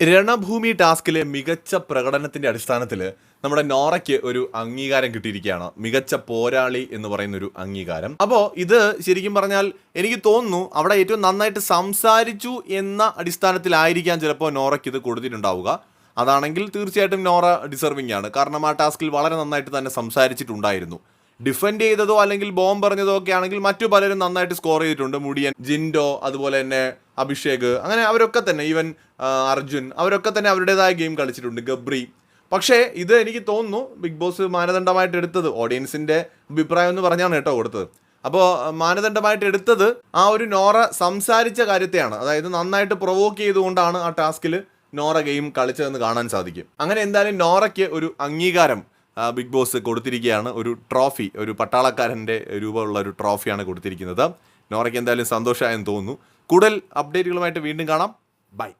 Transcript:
രണഭൂമി ടാസ്കിലെ മികച്ച പ്രകടനത്തിന്റെ അടിസ്ഥാനത്തിൽ നമ്മുടെ നോറയ്ക്ക് ഒരു അംഗീകാരം കിട്ടിയിരിക്കുകയാണ്. മികച്ച പോരാളി എന്ന് പറയുന്ന ഒരു അംഗീകാരം. അപ്പോൾ ഇത് ശരിക്കും പറഞ്ഞാൽ എനിക്ക് തോന്നുന്നു അവിടെ ഏറ്റവും നന്നായിട്ട് സംസാരിച്ചു എന്ന അടിസ്ഥാനത്തിലായിരിക്കാം ചിലപ്പോൾ നോറയ്ക്ക് ഇത് കൊടുത്തിട്ടുണ്ടാവുക. അതാണെങ്കിൽ തീർച്ചയായിട്ടും നോറ ഡിസർവിംഗ് ആണ്. കാരണം ആ ടാസ്കിൽ വളരെ നന്നായിട്ട് തന്നെ സംസാരിച്ചിട്ടുണ്ടായിരുന്നു. ഡിഫെൻഡ് ചെയ്തതോ അല്ലെങ്കിൽ ബോംബ് പറഞ്ഞതോ ഒക്കെ ആണെങ്കിൽ മറ്റു പലരും നന്നായിട്ട് സ്കോർ ചെയ്തിട്ടുണ്ട്. മുടിയൻ ജിൻഡോ അതുപോലെ തന്നെ അഭിഷേക് അങ്ങനെ അവരൊക്കെ തന്നെ ഈവൻ അർജുൻ അവരൊക്കെ തന്നെ അവരുടേതായ ഗെയിം കളിച്ചിട്ടുണ്ട് ഗബ്രി. പക്ഷേ ഇത് എനിക്ക് തോന്നുന്നു ബിഗ് ബോസ് മാനദണ്ഡമായിട്ട് എടുത്തത് ഓഡിയൻസിന്റെ അഭിപ്രായം എന്ന് പറഞ്ഞാണ് കേട്ടോ കൊടുത്തത്. അപ്പോൾ മാനദണ്ഡമായിട്ട് എടുത്തത് ആ ഒരു നോറ സംസാരിച്ച കാര്യത്തെയാണ്. അതായത് നന്നായിട്ട് പ്രൊവോക്ക് ചെയ്തുകൊണ്ടാണ് ആ ടാസ്കിൽ നോറ ഗെയിം കളിച്ചതെന്ന് കാണാൻ സാധിക്കും. അങ്ങനെ എന്തായാലും നോറയ്ക്ക് ഒരു അംഗീകാരം ബിഗ് ബോസ് കൊടുത്തിരിക്കുകയാണ്. ഒരു ട്രോഫി ഒരു പട്ടാളക്കാരന്റെ രൂപമുള്ള ഒരു ട്രോഫിയാണ് കൊടുത്തിരിക്കുന്നത്. നോറയ്ക്ക് എന്തായാലും സന്തോഷമായെന്ന് തോന്നുന്നു. കൂടുതൽ അപ്ഡേറ്റുകളുമായിട്ട് വീണ്ടും കാണാം. ബൈ.